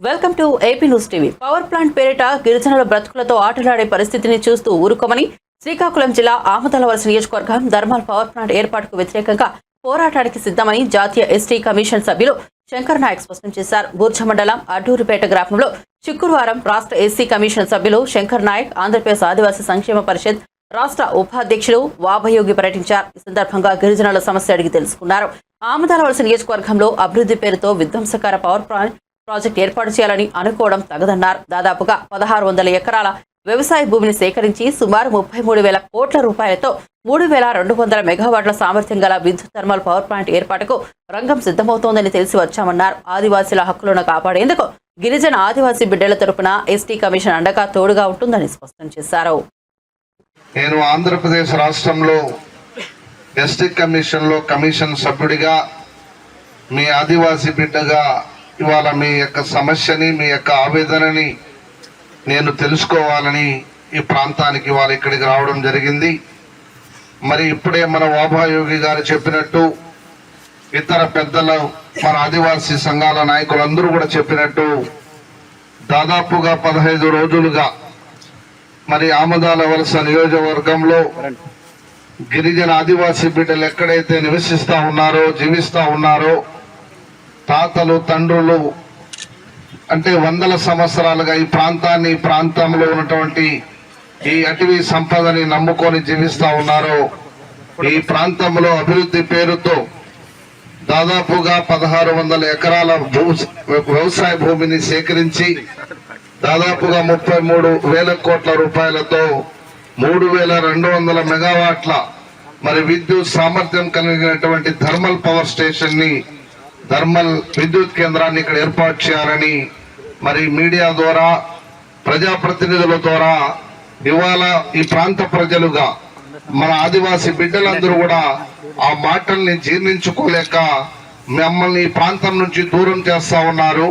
Welcome to AP News TV. Power plant పేరిట గిరిజనుల బ్రతుకులతో ఆటలాడే పరిస్థితిని చూస్తూ ఊరుకోమని శ్రీకాకుళం జిల్లా ఆమదలవలస నియోజకవర్గం ధర్మాల్ పవర్ ప్లాంట్ ఏర్పాటుకు వ్యతిరేకంగా పోరాటానికి సిద్ధమని జాతీయ ఎస్టీ కమిషన్ సభ్యులు శంకర్ నాయక్ స్పష్టం చేశారు. బూర్జ మండలం అడ్డూరుపేట గ్రామంలో శుక్రవారం రాష్ట్ర ఎస్సీ కమిషన్ సభ్యులు శంకర్ నాయక్ ఆంధ్రప్రదేశ్ ఆదివాసీ సంక్షేమ పరిషత్ రాష్ట్ర ఉపాధ్యక్షులు వాభయోగి పర్యటించారు ఈ సందర్భంగా గిరిజనుల సమస్య అడిగి తెలుసుకున్నారు. ఆమదాలవలస నియోజకవర్గంలో అభివృద్ధి పేరుతో విధ్వంసకర పవర్ ప్లాంట్ ప్రాజెక్ట్ ఏర్పాటు చేయాలని అనుకోవడం తగదన్నారు. దాదాపుగా పదహారు వందల ఎకరాల వ్యవసాయ భూమిని సేకరించి సుమారు ముప్పై మూడు వేల కోట్ల రూపాయలతో మూడు వేల రెండు వందల మెగావాట్ల సామర్థ్యం గల విద్యుత్ థర్మల్ పవర్ ప్లాంట్ ఏర్పాటుకు రంగం సిద్ధమవుతోందని తెలిసి వచ్చామన్నారు. ఆదివాసీల హక్కులను కాపాడేందుకు గిరిజన ఆదివాసీ బిడ్డల తరపున ఎస్టీ కమిషన్ అండగా తోడుగా ఉంటుందని స్పష్టం చేశారు. నేను ఆంధ్రప్రదేశ్ రాష్ట్రంలో ఎస్టీ కమిషన్లో కమిషన్ సభ్యుడిగా మీ ఆదివాసీ బిడ్డగా ఇవాళ మీ యొక్క సమస్యని మీ యొక్క ఆవేదనని నేను తెలుసుకోవాలని ఈ ప్రాంతానికి ఇవాళ ఇక్కడికి రావడం జరిగింది. మరి ఇప్పుడే మన వాభాయోగి గారు చెప్పినట్టు ఇతర పెద్దలు మన ఆదివాసీ సంఘాల నాయకులందరూ కూడా చెప్పినట్టు దాదాపుగా పదహైదు రోజులుగా మరి ఆమదాల వలస నియోజకవర్గంలో గిరిజన ఆదివాసీ బిడ్డలు ఎక్కడైతే నివసిస్తూ ఉన్నారో జీవిస్తూ ఉన్నారో తాతలు తండ్రులు అంటే వందల సంవత్సరాలుగా ఈ ప్రాంతాన్ని ప్రాంతంలో ఉన్నటువంటి ఈ అటవీ సంపదని నమ్ముకొని జీవిస్తూ ఉన్నారో. ఈ ప్రాంతంలో అభివృద్ధి పేరుతో దాదాపుగా పదహారు వందల ఎకరాల భూ వ్యవసాయ భూమిని సేకరించి దాదాపుగా ముప్పై మూడు వేల కోట్ల రూపాయలతో మూడు వేల రెండు వందల మెగావాట్ల మరి విద్యుత్ సామర్థ్యం కలిగినటువంటి థర్మల్ పవర్ స్టేషన్ని థర్మల్ విద్యుత్ కేంద్రాన్ని ఇక్కడ ఏర్పాటు చేయాలని మరి మీడియా ద్వారా ప్రజాప్రతినిధుల ద్వారా ఇవాళ ఈ ప్రాంత ప్రజలుగా మన ఆదివాసీ బిడ్డలందరూ కూడా ఆ మాటల్ని జీర్ణించుకోలేక మమ్మల్ని ఈ ప్రాంతం నుంచి దూరం చేస్తా ఉన్నారు.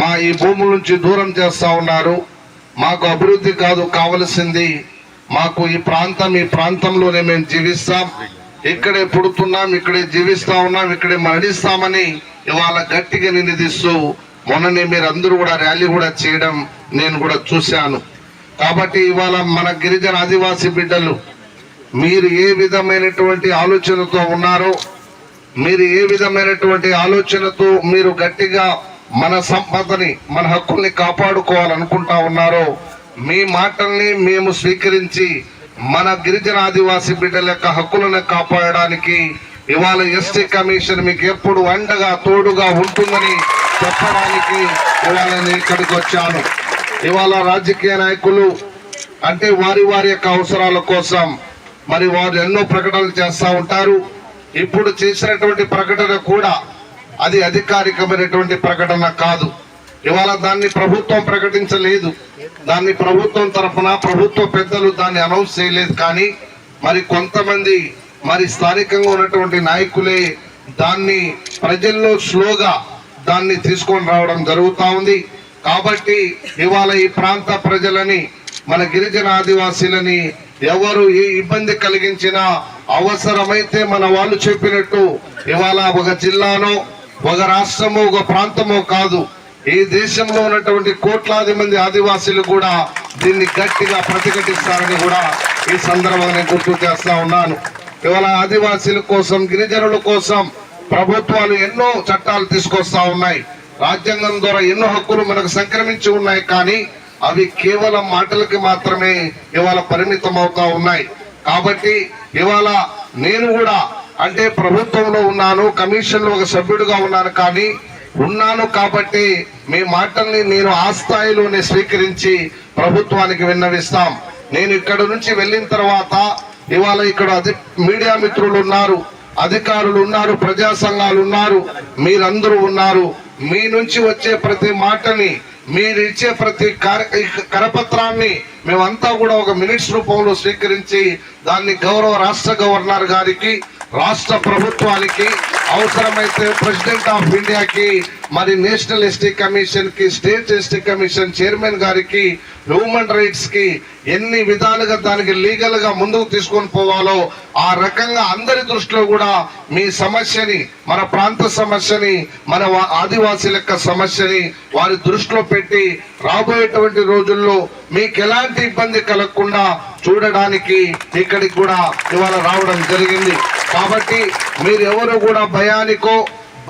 మా ఈ భూముల నుంచి దూరం చేస్తా ఉన్నారు. మాకు అభివృద్ధి కాదు కావలసింది మాకు ఈ ప్రాంతం ఈ ప్రాంతంలోనే మేము జీవిస్తాం. ఇక్కడే పుడుతున్నాం ఇక్కడే జీవిస్తా ఉన్నాం ఇక్కడే మరణిస్తామని ఇవాళ గట్టిగా నినదిస్తూ మొన్ననే మీరందరూ కూడా ర్యాలీ కూడా చేయడం నేను కూడా చూశాను. కాబట్టి ఇవాళ మన గిరిజన ఆదివాసీ బిడ్డలు మీరు ఏ విధమైనటువంటి ఆలోచనతో ఉన్నారో మీరు ఏ విధమైనటువంటి ఆలోచనతో మీరు గట్టిగా మన సంపదని మన హక్కుల్ని కాపాడుకోవాలనుకుంటా ఉన్నారో మీ మాటల్ని మేము స్వీకరించి మన గిరిజన ఆదివాసీ బిడ్డల యొక్క హక్కులను కాపాడడానికి ఇవాళ ఎస్టీ కమిషన్ మీకు ఎప్పుడు అండగా తోడుగా ఉంటుందని చెప్పడానికి ఇవాళ నేను ఇక్కడికి వచ్చాను. ఇవాళ రాజకీయ నాయకులు అంటే వారి వారి యొక్క అవసరాల కోసం మరి వారు ఎన్నో ప్రకటనలు చేస్తూ ఉంటారు. ఇప్పుడు చేసినటువంటి ప్రకటన కూడా అది అధికారికమైనటువంటి ప్రకటన కాదు. ఇవాళ దాన్ని ప్రభుత్వం ప్రకటించలేదు. దాన్ని ప్రభుత్వం తరఫున ప్రభుత్వ పెద్దలు దాన్ని అనౌన్స్ చేయలేదు. కానీ మరి కొంతమంది మరి స్థానికంగా ఉన్నటువంటి నాయకులే దాన్ని ప్రజల్లో స్లోగా దాన్ని తీసుకొని రావడం జరుగుతూ ఉంది. కాబట్టి ఇవాళ ఈ ప్రాంత ప్రజలని మన గిరిజన ఆదివాసీలని ఎవరు ఏ ఇబ్బంది కలిగించినా అవసరమైతే మన వాళ్ళు చెప్పినట్టు ఇవాళ ఒక జిల్లాను ఒక రాష్ట్రమో ఒక ప్రాంతమో కాదు. ఈ దేశంలో ఉన్నటువంటి కోట్లాది మంది ఆదివాసీలు కూడా దీన్ని గట్టిగా ప్రతిఘటిస్తారని కూడా ఈ సందర్భంగా గుర్తు చేస్తా ఉన్నాను. ఇవాళ ఆదివాసీల కోసం గిరిజనుల కోసం ప్రభుత్వాలు ఎన్నో చట్టాలు తీసుకొస్తా ఉన్నాయి. రాజ్యాంగం ద్వారా ఎన్నో హక్కులు మనకు సంక్రమించి ఉన్నాయి కానీ అవి కేవలం మాటలకి మాత్రమే ఇవాళ పరిమితం అవుతా ఉన్నాయి. కాబట్టి ఇవాళ నేను కూడా అంటే ప్రభుత్వంలో ఉన్నాను కమిషన్లో ఒక సభ్యుడిగా ఉన్నాను కానీ ఉన్నాను కాబట్టి మీ మాటల్ని నేను ఆ స్థాయిలోనే స్వీకరించి ప్రభుత్వానికి విన్నవిస్తాం. నేను ఇక్కడ నుంచి వెళ్ళిన తర్వాత ఇవాళ ఇక్కడ అధి మీడియా మిత్రులు ఉన్నారు అధికారులు ఉన్నారు ప్రజా సంఘాలు ఉన్నారు మీరందరూ ఉన్నారు. మీ నుంచి వచ్చే ప్రతి మాటని మీరు ఇచ్చే ప్రతి కరపత్రాన్ని మేమంతా కూడా ఒక మినిట్స్ రూపంలో స్వీకరించి దాన్ని గౌరవ రాష్ట్ర గవర్నర్ గారికి రాష్ట్ర ప్రభుత్వానికి అవసరమైతే ప్రెసిడెంట్ ఆఫ్ ఇండియాకి మరి నేషనల్ ఎస్టీ కమిషన్కి స్టేట్ ఎస్టీ కమిషన్ చైర్మన్ గారికి హ్యూమన్ రైట్స్కి ఎన్ని విధాలుగా దానికి లీగల్గా ముందుకు తీసుకొని పోవాలో ఆ రకంగా అందరి దృష్టిలో కూడా మీ సమస్యని మన ప్రాంత సమస్యని మన వా- ఆదివాసీల యొక్క సమస్యని వారి దృష్టిలో పెట్టి రాబోయేటువంటి రోజుల్లో మీకు ఎలాంటి ఇబ్బంది కలగకుండా చూడడానికి ఇక్కడికి కూడా ఇవాళ రావడం జరిగింది. కాబట్టి మీరు ఎవరు కూడా భయానికో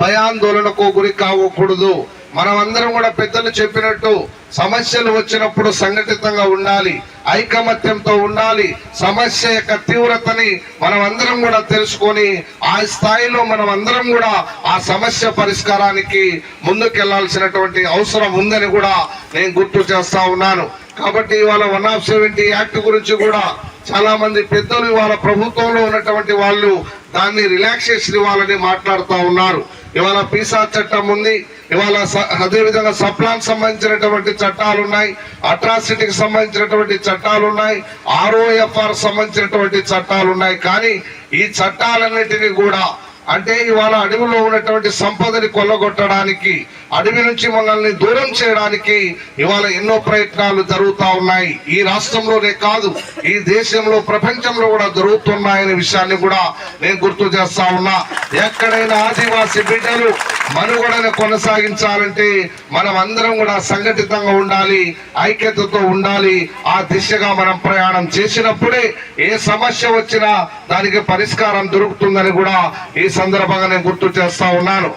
భయాందోళనకు గురి కావకూడదు. మనమందరం కూడా పెద్దలు చెప్పినట్టు సమస్యలు వచ్చినప్పుడు సంఘటితంగా ఉండాలి ఐకమత్యంతో ఉండాలి. సమస్య యొక్క తీవ్రతని మనం అందరం కూడా తెలుసుకొని ఆ స్థాయిలో మనం అందరం కూడా ఆ సమస్య పరిష్కారానికి ముందుకెళ్ళాల్సినటువంటి అవసరం ఉందని కూడా నేను గుర్తు చేస్తా ఉన్నాను. కాబట్టి ఇవాళ వన్ ఆఫ్ సెవెంటీ యాక్ట్ గురించి కూడా చాలా మంది పెద్దలు ఇవాళ ప్రభుత్వంలో ఉన్నటువంటి వాళ్ళు దాన్ని రిలాక్సేషన్ ఇవ్వాలని మాట్లాడుతూ ఉన్నారు. ఇవాళ పీసా చట్టం ఉంది. ఇవాళ స- అదే విధంగా సప్లాన్ సంబంధించినటువంటి చట్టాలు ఉన్నాయి. అట్రాసిటీకి సంబంధించినటువంటి చట్టాలు ఉన్నాయి. ఆర్ఓఎఫ్ఆర్ సంబంధించినటువంటి చట్టాలు ఉన్నాయి. కానీ ఈ చట్టాలన్నిటినీ కూడా అంటే ఇవాళ అడవిలో ఉన్నటువంటి సంపదని కొల్లగొట్టడానికి అడవి నుంచి మనల్ని దూరం చేయడానికి ఇవాళ ఎన్నో ప్రయత్నాలు జరుగుతూ ఉన్నాయి. ఈ రాష్ట్రంలోనే కాదు ఈ దేశంలో ప్రపంచంలో కూడా జరుగుతున్నాయనే విషయాన్ని కూడా నేను గుర్తు చేస్తా ఉన్నా. ఎక్కడైనా ఆదివాసీ బిడ్డలు మనుగడను కొనసాగించాలంటే మనం అందరం కూడా సంఘటితంగా ఉండాలి ఐక్యతతో ఉండాలి. ఆ దిశగా మనం ప్రయాణం చేసినప్పుడే ఏ సమస్య వచ్చినా దానికి పరిష్కారం దొరుకుతుందని కూడా ఈ సందర్భంగా నేను గుర్తు చేస్తా ఉన్నాను.